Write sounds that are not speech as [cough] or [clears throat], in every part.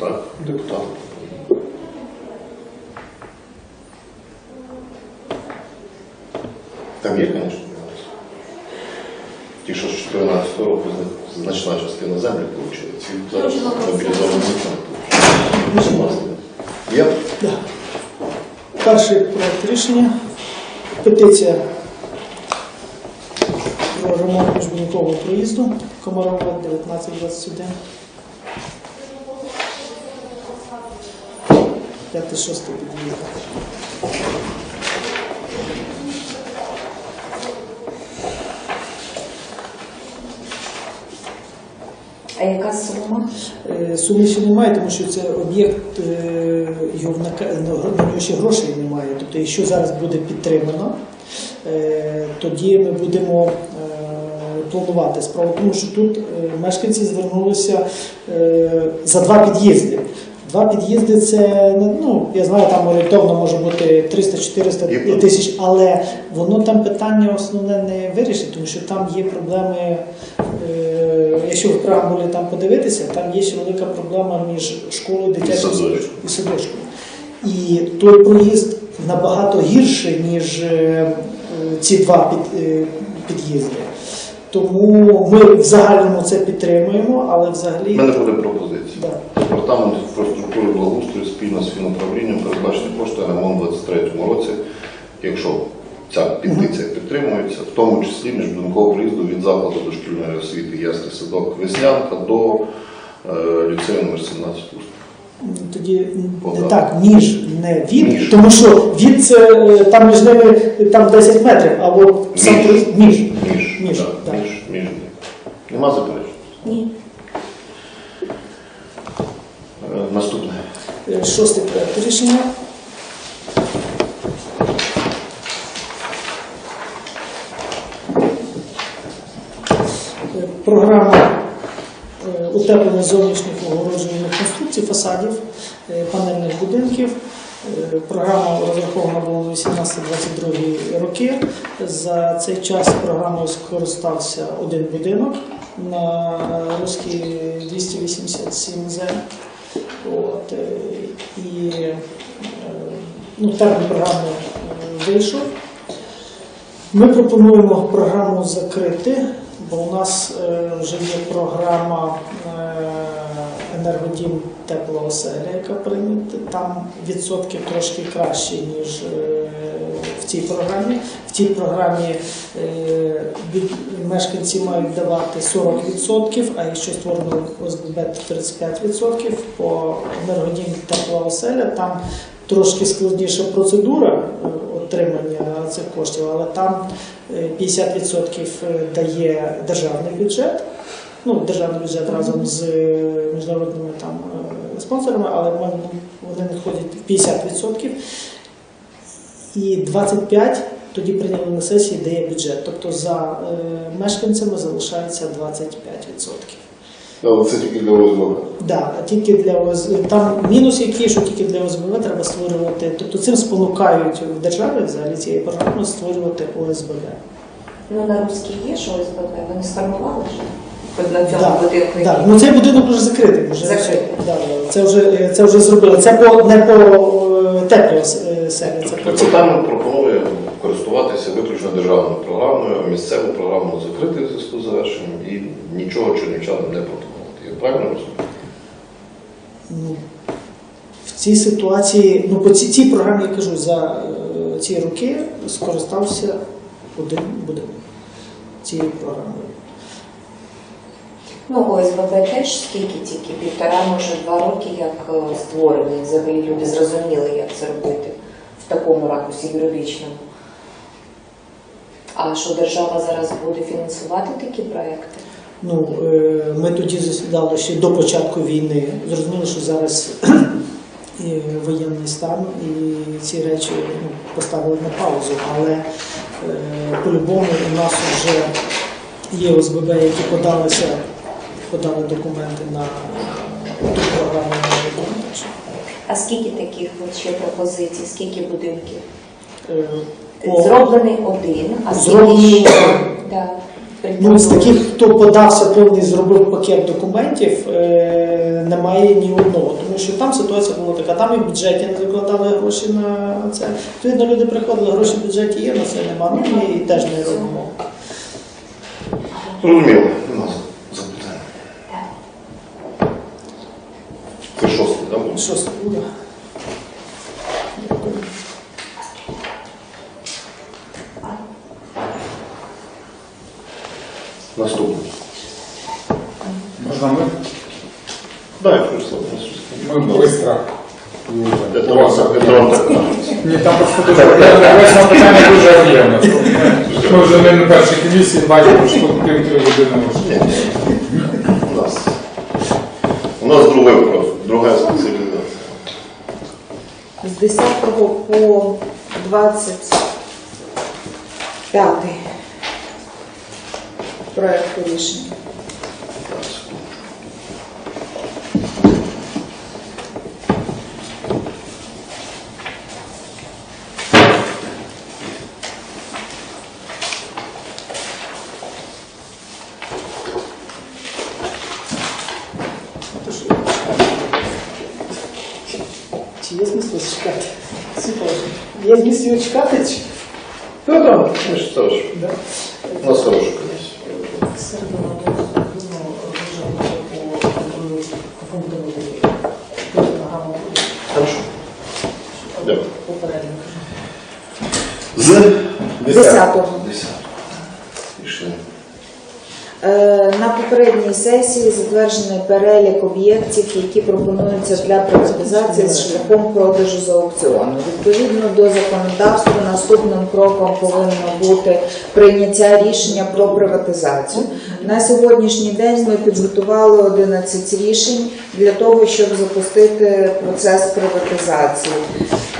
Так, депутат. Там є, звісно. Ті, що з 14 року значна частина землі отримали, ці зараз мобілізовані не. Є? Да. Перший проект рішення. Петиція про ремонт міжбудинкового проїзду Комарова 1921. П'ятий, шостий під'їзд. А яка сума? Е, Суми ще немає, тому що це об'єкт, е, його на на нього ще грошей немає. Тобто, якщо зараз буде підтримано, е, тоді ми будемо е, планувати справу. Тому що тут е, мешканці звернулися е, за два під'їзди. Два під'їзди це ну я знаю, там орієнтовно може бути 300-400 тисяч, але воно там питання основне не вирішить, тому що там є проблеми. е, Якщо в преамбулі там подивитися, там є ще велика проблема між школою, дитячим і садочком. І той проїзд набагато гірший, ніж е, ці два під, е, під'їзди. Тому ми в загальному це підтримуємо, але У взагалі мене буде пропозиція. Да. Департамент інфраструктури благоустрою спільно з фінуправлінням передбачені кошти на ремонт у 2023 році, якщо ця петиція підтримується, в тому числі міжбудинкового приїзду від закладу дошкільної освіти Ясний садок Веснянка до е, ліцею номер 17 Уст. тоді Подав. так, між не від, тому що від це е, там між ними там 10 метрів, а от сам Між, так, так. між, між. Нема заперечень? Ні. Е, Наступне. Е, Шостий проект рішення. Програма е, утеплення зовнішніх огороджувальних конструкцій, фасадів, е, панельних будинків. Е, Програма розрахована була на 18-22 роки. За цей час програмою скористався один будинок на Руській 287 зе. От, е, і е, ну, термін програми е, вийшов. Ми пропонуємо програму закрити, бо у нас вже є програма енергодім тепла оселя, яка прийнята. Там відсотки трошки кращі, ніж в цій програмі. В цій програмі е, мешканці мають давати 40%, а якщо створено ОСББ, то 35%. По енергодім тепла оселя там трошки складніша процедура е, отримання цих коштів, але там е, 50% дає державний бюджет. Ну, державний бюджет разом з е, міжнародними там е, спонсорами, але вони надходять в 50%. І 25 тоді прийняли на сесії, дає бюджет. Тобто за е, мешканцями залишається 25%. Але це тільки для ОСББ. Да, а тільки для ОС... там мінус який, що тільки для ОСББ треба створювати. Тобто цим спонукають в державі взагалі цієї програми створювати ОСББ. Ну на русській є що ОСББ, вони сформували ж? На цьому Да, будинку. да. Ну цей будинок вже закритий. Вже Закритий. Да, да. Це вже це вже зробили. Це по не по е, селі, це по цій. Департамент пропонує користуватися виключно державною програмою, а місцеву програму закрити в зв'язку з завершенням і нічого чернівчанам не пропонувати. Я правильно розумію? Ну, в цій ситуації, ну по цій, цій програмі я кажу, за е, ці роки скористався один будинок цією програмою. Ну, ОСББ теж скільки тільки півтора, може два роки, як е, створений. Взагалі люди зрозуміли, як це робити в такому ракурсі юридичному. А що держава зараз буде фінансувати такі проекти? Ну, е, ми тоді засідали ще до початку війни. Зрозуміло, що зараз [clears throat] і воєнний стан і ці речі ну, поставили на паузу. Але е, по-любому у нас вже є ОСББ, які подалися, подали документи на ту програму на що, А скільки таких от ще пропозицій, скільки будинків? е, по- Зроблений один, а скільки Зроблений ще? один. Да. Ну, з таких, хто подався повний, зробив пакет документів, е, немає ні одного. Тому що там ситуація була така, там і в бюджеті не закладали гроші на це. Відповідно, люди приходили, гроші в бюджеті є, на це нема. Ну, ми і теж не робимо. Зрозуміло. У нас запитання. Це буде? Дякую. Наступний. Можна ми? Да, слово. Ми быстро. Кажеться. Ні, там просто дуже. Питання дуже об'ємне. Ми вже не на першій комісії бачимо, що півтори години ні. У нас. У другий вопрос, друга спеціалізація. З 10 по 25 проекту рішення. Так, секунду. А то що? Чи є смисл чекати? Світлана, Є зміст його чекати? Чи? Ну так, ми ж теж. Да. У нас хороша комісія. Середа, ну, ну, дуже дуже по контролю, по пункту програму буде. Хорошо. Дякую. Попередньо. З 10-го. 10. Пішли. Е, На попередній сесії затверджений перелік об'єктів, які пропонуються для приватизації з шляхом продажу з аукціону. Відповідно до законодавства, наступним кроком повинно бути прийняття рішення про приватизацію. На сьогоднішній день ми підготували 11 рішень для того, щоб запустити процес приватизації.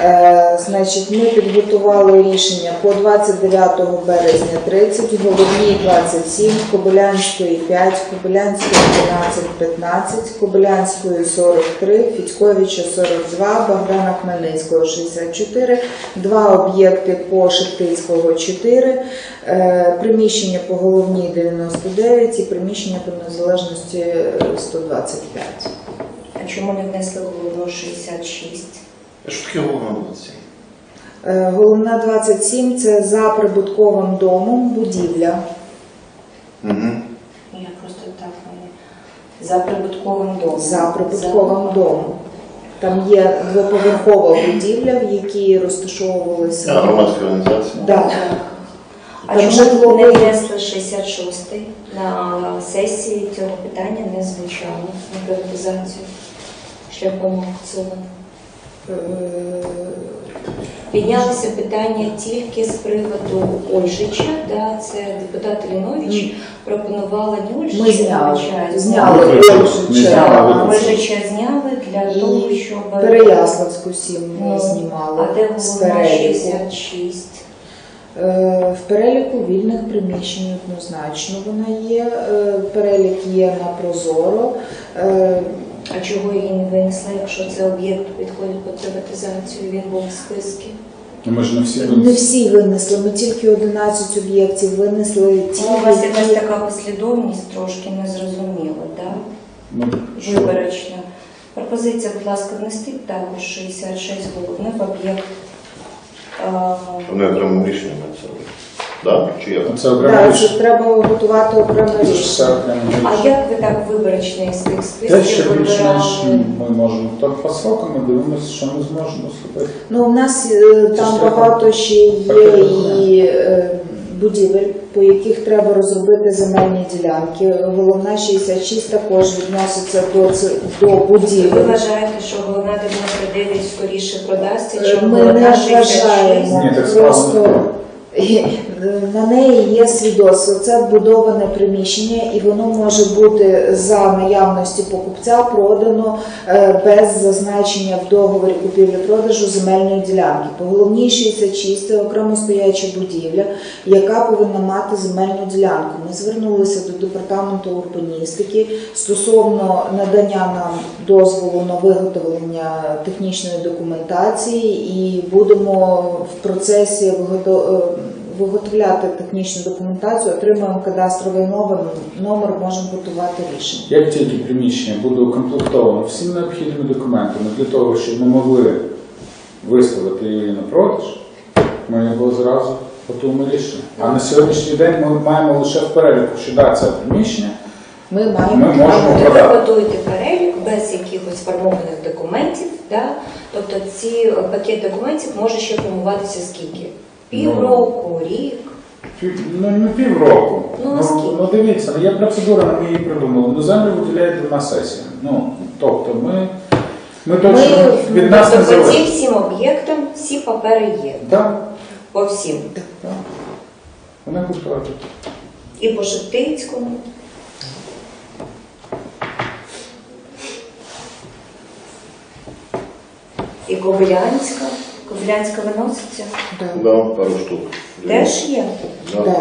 Е, Значить, ми підготували рішення по 29 березня 30, Головній 27, Кобилянської 5, Кобилянської 12, 15, Кобилянської 43, Фідьковича 42, Богдана Хмельницького 64, два об'єкти по Шептицького 4, е, приміщення по Головній 99 і приміщення по Незалежності е, 125. А чому не внесли головну 66? А що таке головна 27? Е, Головна 27 це за прибутковим домом будівля. Угу. Я просто так мені. За прибутковим домом. За прибутковим домом. Там є двоповерхова будівля, в якій розташовувалися. А, громадська організація. Да. Так. А Там чому житловий- не внесли 66-й? На сесії цього питання не звучало на приватизацію шляхом аукціону. Е, Піднялося питання тільки з приводу Ольжича, да, це депутат Лінович пропонувала не Ольжича, Ми зняли. Зняли Ольжича. зняли, Ольжича зняли для того, щоб Переяславську 7 ми Ну, знімали А де з головна переліку. 66? Е, В переліку вільних приміщень однозначно вона є. Е, Перелік є на Прозоро. Е, А чого її не винесли, якщо це об'єкт підходить під приватизацію, він був в списку? Ну, Ми ж не всі Не всі винесли, ми тільки 11 об'єктів винесли ті, Ну, у вас якась які... така послідовність трошки незрозуміла, да? Ну, що? виборочна. Пропозиція, будь ласка, внести також 66 головних об'єкт. Вони окремим рішенням мають це робити. Да? Чи як? Це окремо Да, рішення. це треба готувати окреме Це ж все рішення. окремо А як ви так виборочно із тих Те, списків що більше ніж вибирали? ми можемо. Так по срокам ми дивимося, що ми зможемо вступити. Ну, у нас е, там багато ще є і е, будівель, по яких треба розробити земельні ділянки. Головна 66 також відноситься до, ц- до Ви будівель. вважаєте, що головна 99 скоріше продасться, Е, чи Ми головна не 66? вважаємо, Ні, так справа просто не е, на неї є свідоцтво. Це вбудоване приміщення, і воно може бути за наявності покупця продано е, без зазначення в договорі купівлі-продажу земельної ділянки. По головній 66 це окремо стояча будівля, яка повинна мати земельну ділянку. Ми звернулися до департаменту урбаністики стосовно надання нам дозволу на виготовлення технічної документації і будемо в процесі вигото- е, виготовляти технічну документацію, отримуємо кадастровий номер, номер можемо готувати рішення. Як тільки приміщення буде укомплектовано всіма необхідними документами для того, щоб ми могли виставити її на продаж, ми його зразу готуємо рішення. А на сьогоднішній день ми маємо лише в переліку, що да, це приміщення, Ми маємо Ми можемо Ви продати. готуєте перелік без якихось сформованих документів, да? тобто ці пакет документів може ще формуватися скільки? Півроку, рік. Пів- Ну, не півроку. Ну, ну, скільки? ну дивіться, ну, є процедура, ми її придумали. Ну, землю виділяє на сесію. Ну, тобто ми, ми точно від нас не тобто по цим залежить. всім об'єктам всі папери є. Так, По всім. так. Вони готові. І по Шептицькому. І Кобилянська. Кобилянська виноситься. Да. Да, пару штук. Теж є. Да. Да.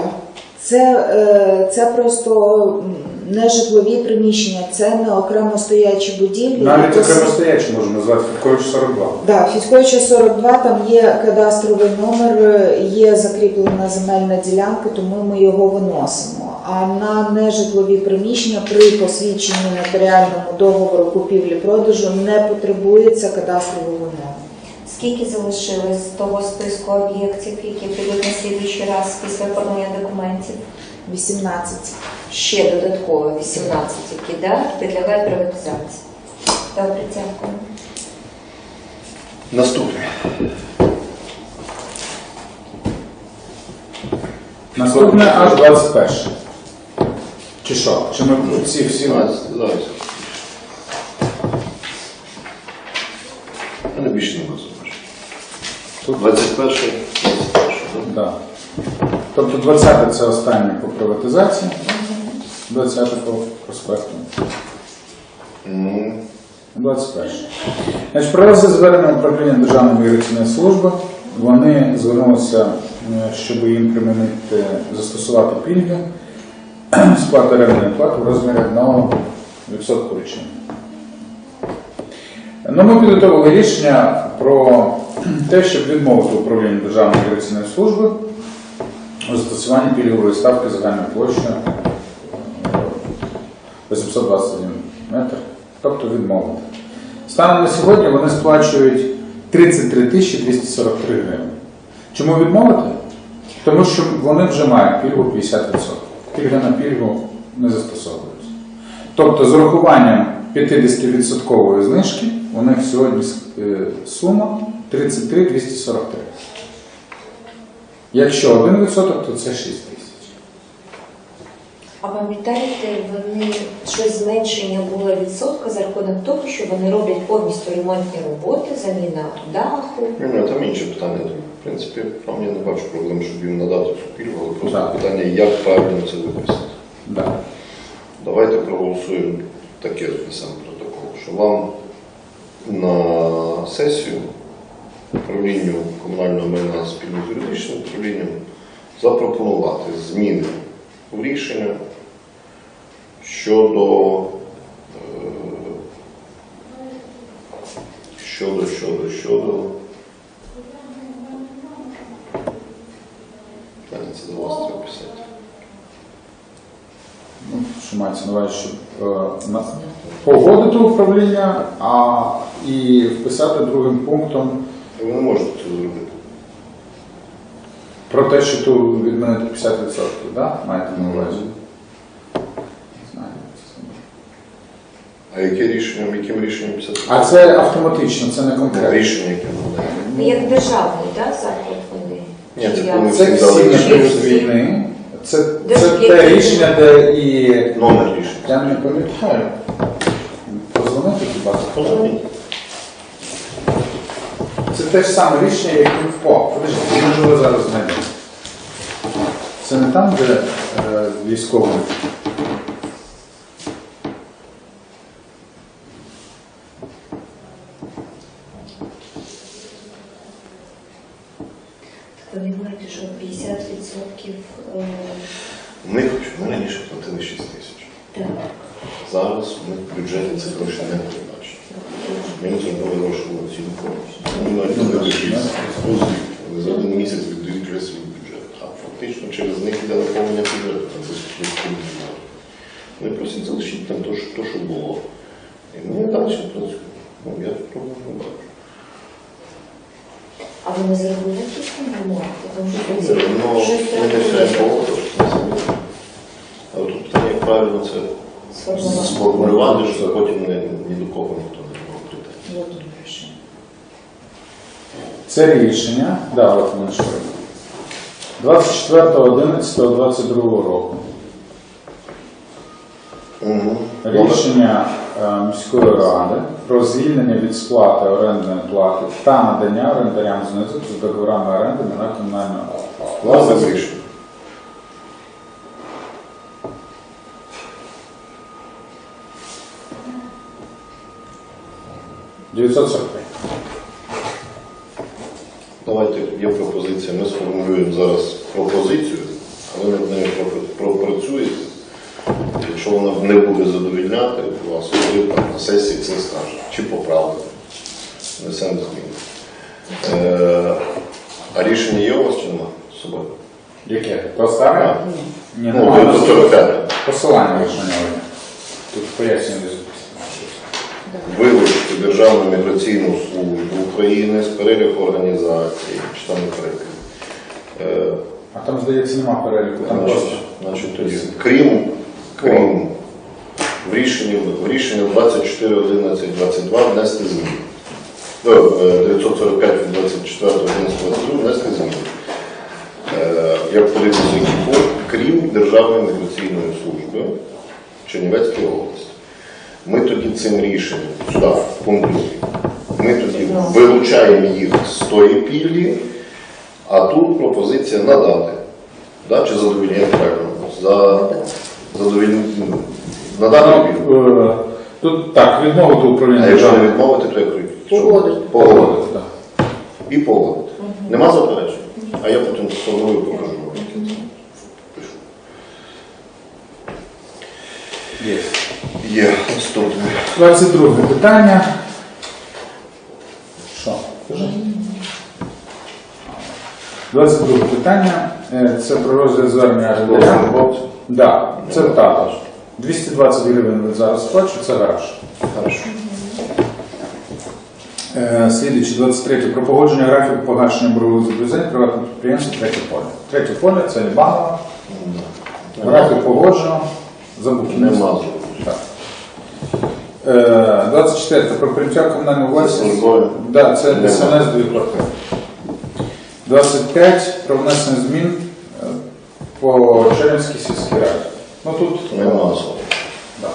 Це, е, це просто не житлові приміщення, це не окремо стоячі будівлі. Навіть Це- окремо стоячі можемо назвати Фідкович 42. Да, Фіськовича 42, там є кадастровий номер, є закріплена земельна ділянка, тому ми його виносимо. А на нежитлові приміщення при посвідченні нотаріальному договору купівлі-продажу не потребується кадастрового номеру. Скільки залишилось з того списку об'єктів, які підуть на слідуючий раз після оформлення документів? 18. Ще додатково 18, які да, підлягають приватизації. Добре, дякую. Наступне. Наступне аж 21. Чи що? Чи ми ці всі. Зараз, зараз. Я не більше не можу зробити. Тут 21 21 Да. Тобто 20 це останнє по приватизації, 20 по проспекту. Ну, 21. Значить, про звернення управління Державної міграційної служби. Вони звернулися, е, щоб їм примінити застосувати пільги [clears throat] сплати орендної плати в розмірі 1% річного. Ну, ми підготовили рішення про те, щоб відмовити управлінню Державної міграційної служби у застосуванні пільгової ставки загальною площею е, 821 метр, тобто відмовити. Станом на сьогодні вони сплачують 33 243 гривні. Чому відмовити? Тому що вони вже мають пільгу 50%. Пільга на пільгу не застосовується. Тобто з урахуванням 50% знижки у них сьогодні е, сума 33 243. Якщо 1%, то це 6 тисяч. А пам'ятаєте, вони щось зменшення було відсотка за рахунок того, що вони роблять повністю ремонтні роботи, заміна даху. Ні, ні, там інше питання. В принципі, там я не бачу проблем, щоб їм надати цю пільгу, але просто Так. питання, як правильно це виписати. Да. Давайте проголосуємо таке внесемо протокол, що вам на сесію управлінню комунального майна спільно з юридичним управлінням запропонувати зміни у рішення щодо е, щодо, щодо, щодо. Це до вас треба писати. Ну, що мається на увазі, щоб е, на- погодити управління, а і вписати другим пунктом Ви не можете це зробити. про те, що тут відмінити 50%, да? маєте на увазі? Не знаю. А яке рішення, яким рішенням 50? А це автоматично, це не конкретно. Рішення, яке надає. Ну, Як державний да, заклад вони. Ні, це Чи коли? Це всі всі дали рішення. період війни. Це, це те рішення, де і Номер рішення. я не пам'ятаю. Позвонити хіба? Позвоніть. Це те ж саме рішення, як і в ПО. Подожди, може ви зараз знайдемо. Це не там, де е, військовий. Ви розумієте, що 50% е, У них раніше платили 6 тисяч. так. Зараз них в бюджеті це гроші не передбачені. Ми не зробили гроші в цілу комісію. Ми навіть не вирішили. Але за один місяць віддають вже свій бюджет. А фактично через них йде наповнення бюджету. там десь мільйона. Вони просять залишити там то, що, було. І ми далі працюємо. Ну, я тут проблем не бачу. А вони зробили якісь там ремонти? Тому що Це, Ну, щось ми не треба ми. Але тут питання, як правильно це. Сформулювати, що потім ні, ні до кого ніхто не мав прийти. Це рішення, да, от воно що. 24.11.22 року. Угу. Рішення е, міської ради про звільнення від сплати орендної плати та надання орендарям знизу з договорами оренди на комунальну Власне власність. Рішення. – 945. Давайте є пропозиція. Ми сформулюємо зараз пропозицію, а ви над нею пропра- пропрацюєте. Якщо вона не буде задовільняти вас, ви там на сесії це скажете. Чи поправите. Несемо зміни. Е, а рішення є у вас чи немає з собою? Яке? То старе? Ні, Ну, немає. 945. Посилання нього. Тут пояснює Державну міграційну службу України з переліку організацій, чи там не перелік. А там, здається, нема переліку. Там Значить, значить, тоді, крім, крім в рішенні, в рішенні 24.11.22 внести зміни. Е, е, 945 від 24.11.22 внести зміни. Е, Як політичний крім Державної міграційної служби Чернівецької області. Ми тоді цим рішенням, сюди, в пункт ми тоді вилучаємо їх з тої пільги, а тут пропозиція надати. Да, чи задовільняє правильно? За, задовіль... Надати пільгу. Ну, е, Тут так, відмовити управління А якщо не відмовити, то як робити? Погодити. Погодити. Так. І погодити. Нема заперечень? А я потім сформую покажу. яке це. Є. Наступне. 22 питання. Що? Кажи. 22 питання. Е, Це про розгляд звернення. Службовці? Да, це також. 220 гривень зараз сплачу, це гараж. Хорошо. Е, Слідуючи 23. Про погодження графіку погашення боргових зобов'язань приватного підприємства третє поле. Третє поле це Лібанова. Графік погоджено. Забув. Нема. Так. Е, 24. Про прийняття комунальної власності. Да, це Нема. ДСНС дві квартири. 25. Про внесення змін е, по Чернівській сільській раді. Ну тут Нема особи. Да.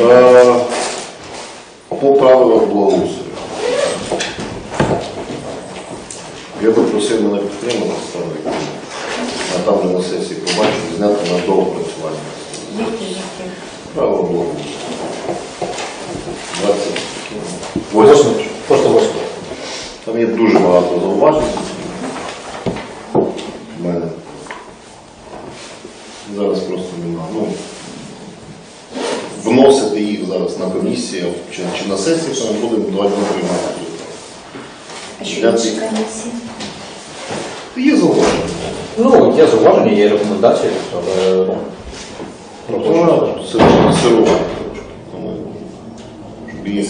Е, По правилах благоустрою. Я би просив мене підтримати ставити, а там вже на сесії побачив, зняти на доопрацювання. Право благоустрою. 28. Просто. Там є дуже багато зауважень. В мене. Зараз просто немає. Ну, вносити їх зараз на комісію чи, чи на сесію, то ми будемо два дні приймати. А що Я інші ці- комісії? Є зауваження. Ну, є зауваження, є рекомендації, але ну, Вона сирова трошки. Тому, Щоб її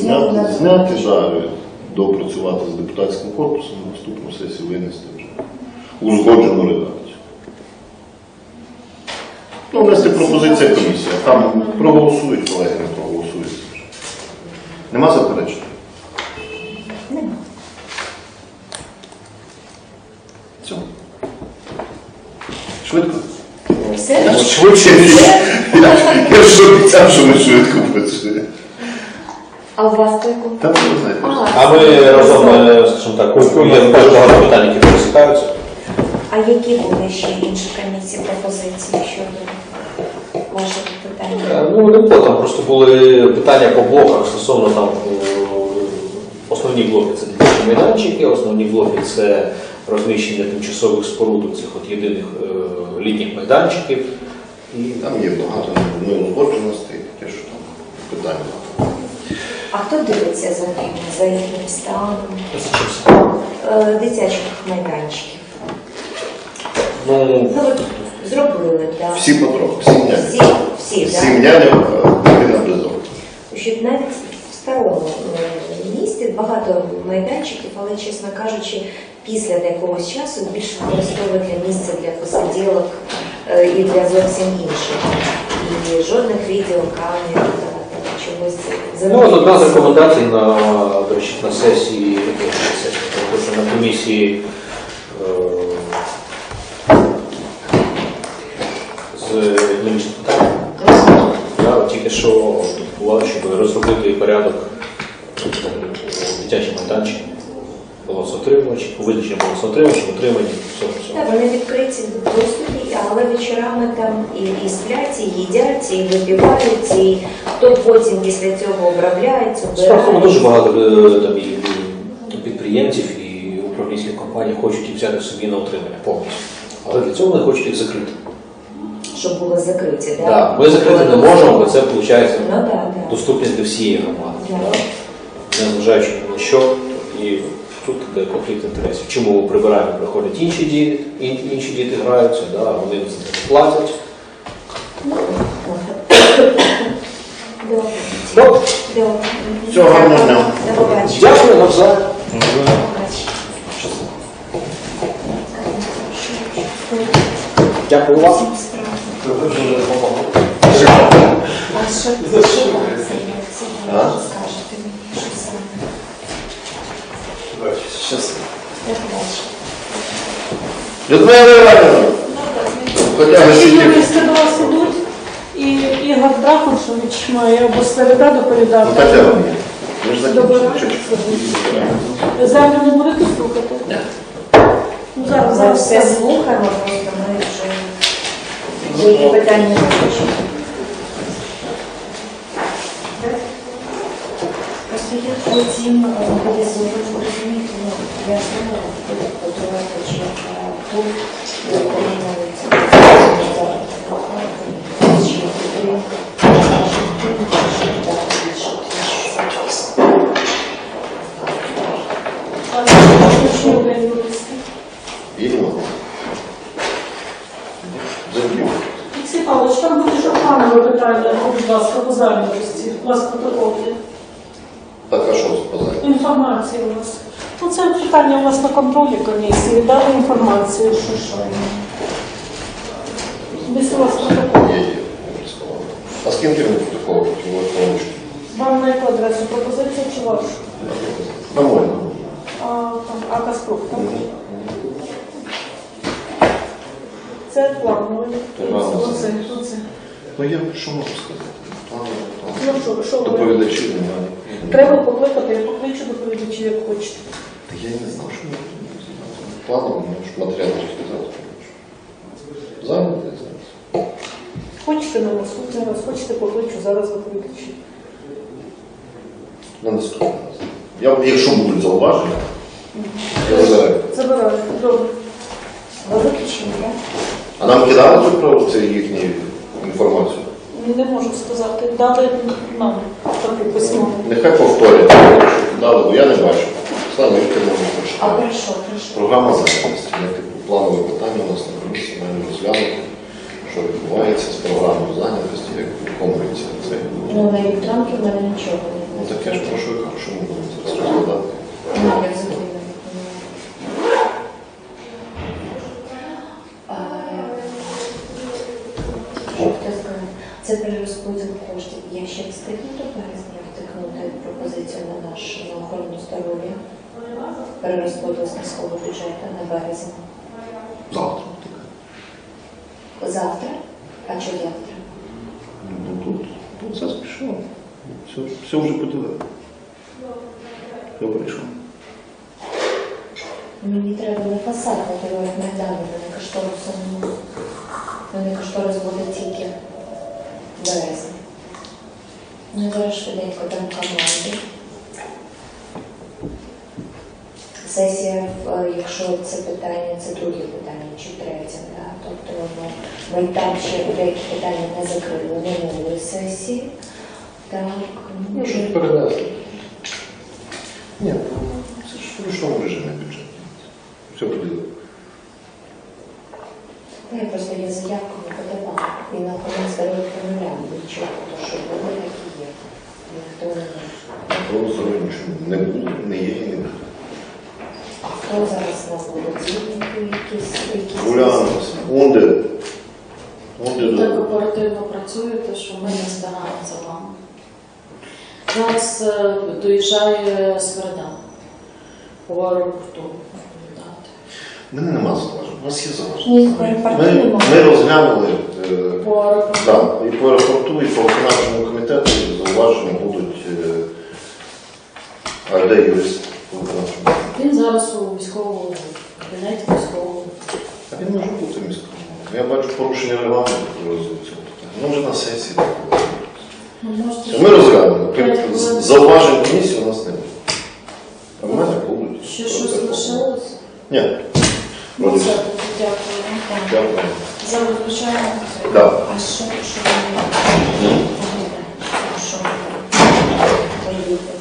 зняти допрацювати з депутатським корпусом, на наступну сесію винести вже узгоджену редакцію. Ну, внести пропозиція комісії, а там проголосують, колеги не проголосують. Нема заперечень? Нема. Все. Швидко? Все? Швидше, я ж обіцяв, що ми швидко працюємо. А у вас по якому? Та ви знаєте. а ми разом, е, скажімо так, є дуже багато питань, які пересікаються. А які були ще інші комісії пропозиції щодо ваших питань? Е, Ну, не було, там просто були питання по блоках стосовно там е, основні блоки це дитячі майданчики, основні блоки це розміщення тимчасових споруд у цих от єдиних е, літніх майданчиків. І Там є багато неузгодженостей, таке, що там питання. А хто дивиться за ними, за їхнім станом? Е, Дитячих майданчиків. Ну, Ну, от зробили, так. Всі потроху, всі няні. Всі, всі, няням е, дитина навіть в старому е, місті багато майданчиків, але, чесно кажучи, після якогось часу більше використовують для місця для посиділок і для зовсім інших. І жодних відеокамер ну от одна з рекомендацій на, до речі, на сесії, що на комісії е, з економічних питань. Тільки що була, щоб розробити порядок дитячих майданчиків, балансоутримувачів, визначення балансоутримувачів, утримання, Так, вони відкриті в доступі, але вечорами там і, і сплять, і їдять, і випивають, і хто потім після цього обробляє, Справа дуже багато е, там і і підприємців і управлінських компаній хочуть їх взяти собі на утримання повністю. Але для цього вони хочуть їх закрити. Щоб були закриті, так? Да, ми закрити не можемо, бо це виходить Ну так, так. доступність для всієї громади. Так. Да? Незважаючи на що, і тут іде конфлікт інтересів. Чому ми прибираємо, приходять інші діти, інші діти граються, да, вони за це платять. Добре. Всього гарного дня. Дякую. До побачення. Дякую вам. А що що вам А? скажете мені? Що саме? Щас. До побачення. Людмила Іванівна, Ці сидів. і Ігор Дракушевич має або спереда Ну, доповідати. Тетяна, ми ж закінчили. Землю не будете слухати? Ну, зараз, Ми зараз. все слухаємо, просто ми вже є питання вивчені. Просто я потім буде ну, я подавати, чи е, тут виконується, далі. Олексій Павлович, там буде ж планове питання, будь ласка, по зайнятості. У вас протокол є. Так, а що сказати? Інформація у вас. Це питання у вас на контролі комісії. Дали інформацію, що що. Десь у вас протокол. А з ким ти протокол? Вам на яку адресу пропозиція чи вашу? На мою. А, там, а Каспрук, так? Це плановий. Плановий. Оце, оце. Ну я що можу сказати? Ну що, що ви? Немає. Треба покликати, я покличу доповідачів, як хочете. Та я не знав, що ми планово, може матеріали розказати. Зайнятий зараз. Хочете на наступний раз, хочете покличу зараз доповідачів. На наступний раз. Я, якщо будуть зауваження, я вибираю. Забираю. Добре. Ви виключені, так? А нам кидали тут про це їхню інформацію? Не можу сказати. Дали нам таку письмову. Нехай повторять, що кидали, бо я не бачу. Слава Юрка не А про що. Програма зайнятості. Ми типу планове питання у нас на комісії маємо розглянути, що відбувається з програмою зайнятості, як виконується це. Ну, на електронки в мене нічого не Ну так я ж про що я кажу, що ми будемо це розглядати. Ну, як закрили. Це перерозподіл коштів. Я ще встигну до березня втикнути пропозицію на наш на охорону здоров'я. Перерозподіл з міського бюджету на березень. Завтра. Завтра? А що завтра? Ну тут, тут все спішло. Все, все вже поділили. Я прийшов. Мені треба на фасад готувати Майдану, мене кошторису немає. Мене кошторис буде тільки березні. Ну, я зараз швиденько там команди. сесія, е, якщо це питання, це друге питання чи третє, да? тобто ну, ми там ще деякі питання не закрили минулої сесії. Так, ну, Ну, щось перенесли. Ні, це ж в ручному режимі бюджет. Все буде. Ну, Я просто я заявку не подавала. І на охорони здоров'я формуляр нічого, то що були, так і є. Ніхто не може. Нічого не було, не є і не буде. Хто зараз у нас буде дільники якісь? якісь Уляна, Унде. Унде Так оперативно працюєте, що ми не встигаємо за вами. Зараз е, доїжджає Сверда по аеропорту відповідати. У мене нема зауважень, у нас є Ні, зауваження. Ми, ми розглянули е, По аеропорту. да, і по аеропорту, і по виконавчому комітету зауваження будуть. е, А де юрист по виконавчому? комітету? Він зараз у військовому кабінеті військового. А він може бути міським. Я бачу порушення регламенту. Ну, вже на сесії. Ну, Ми розглянули. Зауважень комісії у нас не буде. А в мене будуть. ще щось лишилося? Ні. Ну, це дякую. Дякую. За виключаємо. Да. А що, що ви що? Та